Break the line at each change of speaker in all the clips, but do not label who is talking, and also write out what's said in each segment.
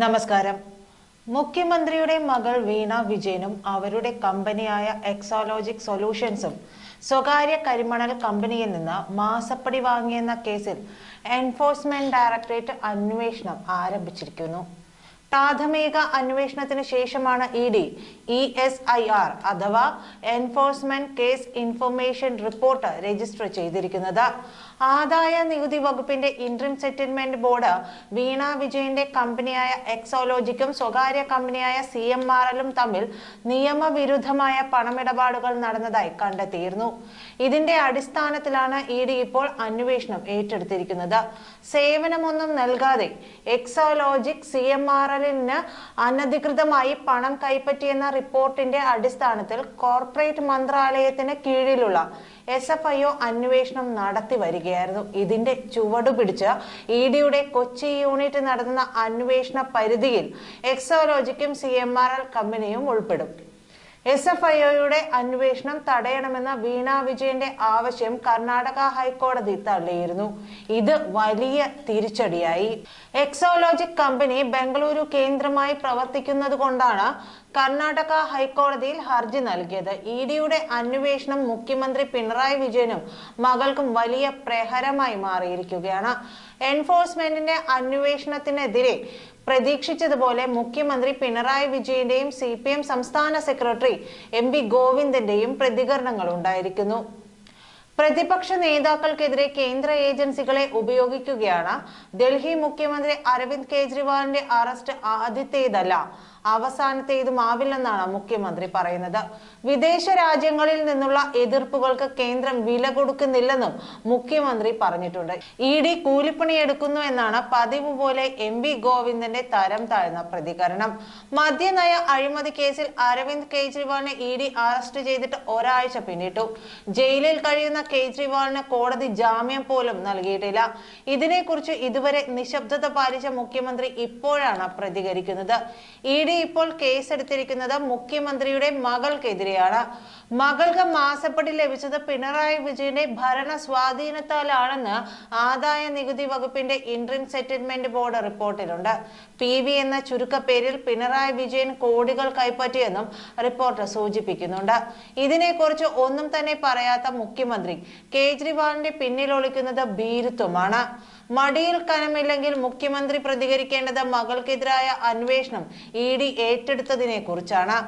നമസ്കാരം. മുഖ്യമന്ത്രിയുടെ മകൾ വീണ വിജയനും അവരുടെ കമ്പനിയായ എക്സോലോജിക് സൊല്യൂഷൻസും സ്വകാര്യ കരിമണൽ കമ്പനിയിൽ നിന്ന് മാസപ്പടി വാങ്ങിയെന്ന കേസിൽ എൻഫോഴ്സ്മെന്റ് ഡയറക്ടറേറ്റ് അന്വേഷണം ആരംഭിച്ചിരിക്കുന്നു. പ്രാഥമിക അന്വേഷണത്തിന് ശേഷമാണ് E D E S I R അഥവാ enforcement case information report register ചെയ്തിരിക്കുന്നത്. ആദായ നികുതി വകുപ്പിന്റെ ഇൻട്രീം സെറ്റിൽമെന്റ് ബോർഡ് വീണ വിജയന്റെ കമ്പനിയായ എക്സോലോജിക്കും സ്വകാര്യ കമ്പനിയായ സി എം ആർ എല്ലും തമ്മിൽ നിയമവിരുദ്ധമായ പണമിടപാടുകൾ നടന്നതായി കണ്ടെത്തിയിരുന്നു. ഇതിന്റെ അടിസ്ഥാനത്തിലാണ് ഇ ഡി ഇപ്പോൾ അന്വേഷണം ഏറ്റെടുത്തിരിക്കുന്നത്. സേവനമൊന്നും നൽകാതെ എക്സോലോജിക് സി എം ആർ എല്ലിന് അനധികൃതമായി പണം കൈപ്പറ്റിയെന്ന റിപ്പോർട്ടിന്റെ അടിസ്ഥാനത്തിൽ കോർപ്പറേറ്റ് മന്ത്രാലയത്തിന് കീഴിലുള്ള എസ് എഫ് ഐ ഒ അന്വേഷണം നടത്തി വരികയായിരുന്നു ഇതിന്റെ ചുവടു പിടിച്ച് ഇ ഡിയുടെ കൊച്ചി യൂണിറ്റ് നടത്തുന്ന അന്വേഷണ പരിധിയിൽ എക്സോലോജിക്കും സി എം ആർ എൽ കമ്പനിയും ഉൾപ്പെടും. എസ് എഫ് ഐ ഒയുടെ അന്വേഷണം തടയണമെന്ന വീണ വിജയന്റെ ആവശ്യം കർണാടക ഹൈക്കോടതി തള്ളിയിരുന്നു. ഇത് വലിയ തിരിച്ചടിയായി. എക്സോളോജിക് കമ്പനി ബംഗളൂരു കേന്ദ്രമായി പ്രവർത്തിക്കുന്നത് കൊണ്ടാണ് കർണാടക ഹൈക്കോടതിയിൽ ഹർജി നൽകിയത്. ഇ ഡിയുടെ അന്വേഷണം മുഖ്യമന്ത്രി പിണറായി വിജയനും മകൾക്കും വലിയ പ്രഹരമായി മാറിയിരിക്കുകയാണ്. എൻഫോഴ്സ്മെന്റിന്റെ അന്വേഷണത്തിനെതിരെ പ്രതീക്ഷിച്ചതുപോലെ മുഖ്യമന്ത്രി പിണറായി വിജയന്റെയും സി സംസ്ഥാന സെക്രട്ടറി എം വി ഗോവിന്ദന്റെയും പ്രതികരണങ്ങൾ ഉണ്ടായിരിക്കുന്നു. പ്രതിപക്ഷ നേതാക്കൾക്കെതിരെ കേന്ദ്ര ഏജൻസികളെ ഉപയോഗിക്കുകയാണ്. ഡൽഹി മുഖ്യമന്ത്രി അരവിന്ദ് കെജ്രിവാളിന്റെ അറസ്റ്റ് ആദ്യത്തേതല്ല അവസാനത്തേതുമാവില്ലെന്നാണ് മുഖ്യമന്ത്രി പറയുന്നത്. വിദേശ രാജ്യങ്ങളിൽ നിന്നുള്ള എതിർപ്പുകൾക്ക് കേന്ദ്രം വില കൊടുക്കുന്നില്ലെന്നും മുഖ്യമന്ത്രി പറഞ്ഞിട്ടുണ്ട്. ഇ ഡി കൂലിപ്പണി എടുക്കുന്നു എന്നാണ് പതിവ് പോലെ എം വി ഗോവിന്ദന്റെ തരം താഴ്ന്ന പ്രതികരണം. മദ്യനയ അഴിമതി കേസിൽ അരവിന്ദ് കെജ്രിവാളിനെ ഇ ഡി അറസ്റ്റ് ചെയ്തിട്ട് ഒരാഴ്ച പിന്നിട്ടു. ജയിലിൽ കഴിയുന്ന കെജ്രിവാളിന് കോടതി ജാമ്യം പോലും നൽകിയിട്ടില്ല. ഇതിനെക്കുറിച്ച് ഇതുവരെ നിശബ്ദത പാലിച്ച മുഖ്യമന്ത്രി ഇപ്പോഴാണ് പ്രതികരിക്കുന്നത്. ഇ ഡി ഇപ്പോൾ കേസെടുത്തിരിക്കുന്നത് മുഖ്യമന്ത്രിയുടെ മകൾക്കെതിരെയാണ്. മകൾക്ക് മാസപ്പടി ലഭിച്ചത് പിണറായി വിജയന്റെ ഭരണ സ്വാധീനത്താലാണെന്ന് ആദായ നികുതി വകുപ്പിന്റെ ഇൻട്രീം സെറ്റിൽമെന്റ് ബോർഡ് റിപ്പോർട്ടിലുണ്ട്. പി വി എന്ന ചുരുക്കപ്പേരിൽ പിണറായി വിജയൻ കോടികൾ കൈപ്പറ്റിയെന്നും റിപ്പോർട്ട് സൂചിപ്പിക്കുന്നുണ്ട്. ഇതിനെക്കുറിച്ച് ഒന്നും തന്നെ പറയാത്ത മുഖ്യമന്ത്രി കേജ്രിവാളിന്റെ പിന്നിലൊളിക്കുന്നത് ഭീരുത്വമാണ്. മടിയിൽ കനമില്ലെങ്കിൽ മുഖ്യമന്ത്രി പ്രതികരിക്കേണ്ടത് മകൾക്കെതിരായ അന്വേഷണം ഇ ഡി ഏറ്റെടുത്തതിനെ കുറിച്ചാണ്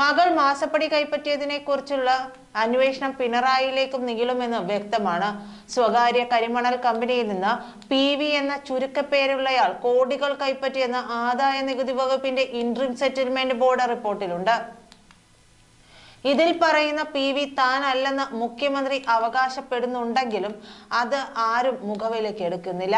മകൾ മാസപ്പടി കൈപ്പറ്റിയതിനെ കുറിച്ചുള്ള അന്വേഷണം പിണറായിലേക്കും നീളുമെന്ന് വ്യക്തമാണ്. സ്വകാര്യ കരിമണൽ കമ്പനിയിൽ നിന്ന് പി വി എന്ന ചുരുക്കപ്പേരുള്ളയാൾ കോടികൾ കൈപ്പറ്റിയെന്ന് ആദായ നികുതി വകുപ്പിന്റെ ഇൻട്രീം സെറ്റിൽമെന്റ് ബോർഡ് റിപ്പോർട്ടിലുണ്ട്. ഇതിൽ പറയുന്ന പി വി താനല്ലെന്ന് മുഖ്യമന്ത്രി അവകാശപ്പെടുന്നുണ്ടെങ്കിലും അത് ആരും മുഖവിലേക്ക് എടുക്കുന്നില്ല.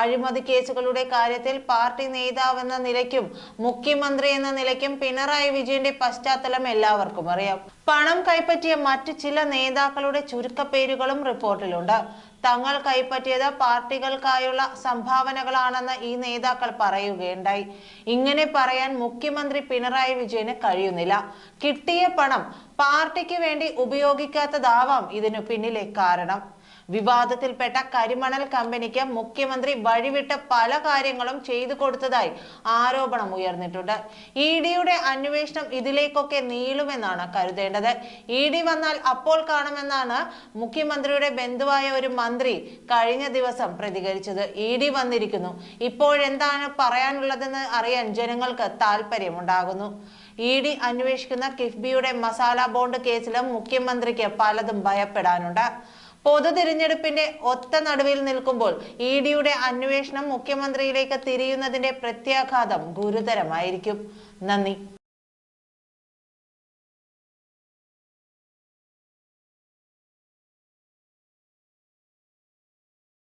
അഴിമതി കേസുകളുടെ കാര്യത്തിൽ പാർട്ടി നേതാവെന്ന നിലയ്ക്കും മുഖ്യമന്ത്രി എന്ന നിലയ്ക്കും പിണറായി വിജയന്റെ പശ്ചാത്തലം എല്ലാവർക്കും അറിയാം. പണം കൈപ്പറ്റിയ മറ്റു ചില നേതാക്കളുടെ ചുരുക്കപ്പേരുകളും റിപ്പോർട്ടിലുണ്ട്. തങ്ങൾ കൈപ്പറ്റിയത് പാർട്ടികൾക്കായുള്ള സംഭാവനകളാണെന്ന് ഈ നേതാക്കൾ പറയുകയുണ്ടായി. ഇങ്ങനെ പറയാൻ മുഖ്യമന്ത്രി പിണറായി വിജയന് കഴിയുന്നില്ല. കിട്ടിയ പണം പാർട്ടിക്ക് വേണ്ടി ഉപയോഗിക്കാത്തതാവാം ഇതിനു പിന്നിലെ കാരണം. വിവാദത്തിൽപ്പെട്ട കരിമണൽ കമ്പനിക്ക് മുഖ്യമന്ത്രി വഴിവിട്ട പല കാര്യങ്ങളും ചെയ്തു കൊടുത്തതായി ആരോപണം ഉയർന്നിട്ടുണ്ട്. ഇ ഡിയുടെ അന്വേഷണം ഇതിലേക്കൊക്കെ നീളുമെന്നാണ് കരുതേണ്ടത്. ഇ ഡി വന്നാൽ അപ്പോൾ കാണുമെന്നാണ് മുഖ്യമന്ത്രിയുടെ ബന്ധുവായ ഒരു മന്ത്രി കഴിഞ്ഞ ദിവസം പ്രതികരിച്ചത്. ഇ ഡി വന്നിരിക്കുന്നു. ഇപ്പോഴെന്താണ് പറയാനുള്ളതെന്ന് അറിയാൻ ജനങ്ങൾക്ക് താല്പര്യമുണ്ടാകുന്നു ഇ ഡി അന്വേഷിക്കുന്ന കിഫ്ബിയുടെ മസാല ബോണ്ട് കേസിലും മുഖ്യമന്ത്രിക്ക് പലതും ഭയപ്പെടാനുണ്ട്. പൊതു തിരഞ്ഞെടുപ്പിന്റെ ഒത്ത നടുവിൽ നിൽക്കുമ്പോൾ ഇ ഡിയുടെ അന്വേഷണം മുഖ്യമന്ത്രിയിലേക്ക് തിരിയുന്നതിന്റെ പ്രത്യാഘാതം ഗുരുതരമായിരിക്കും. നന്ദി.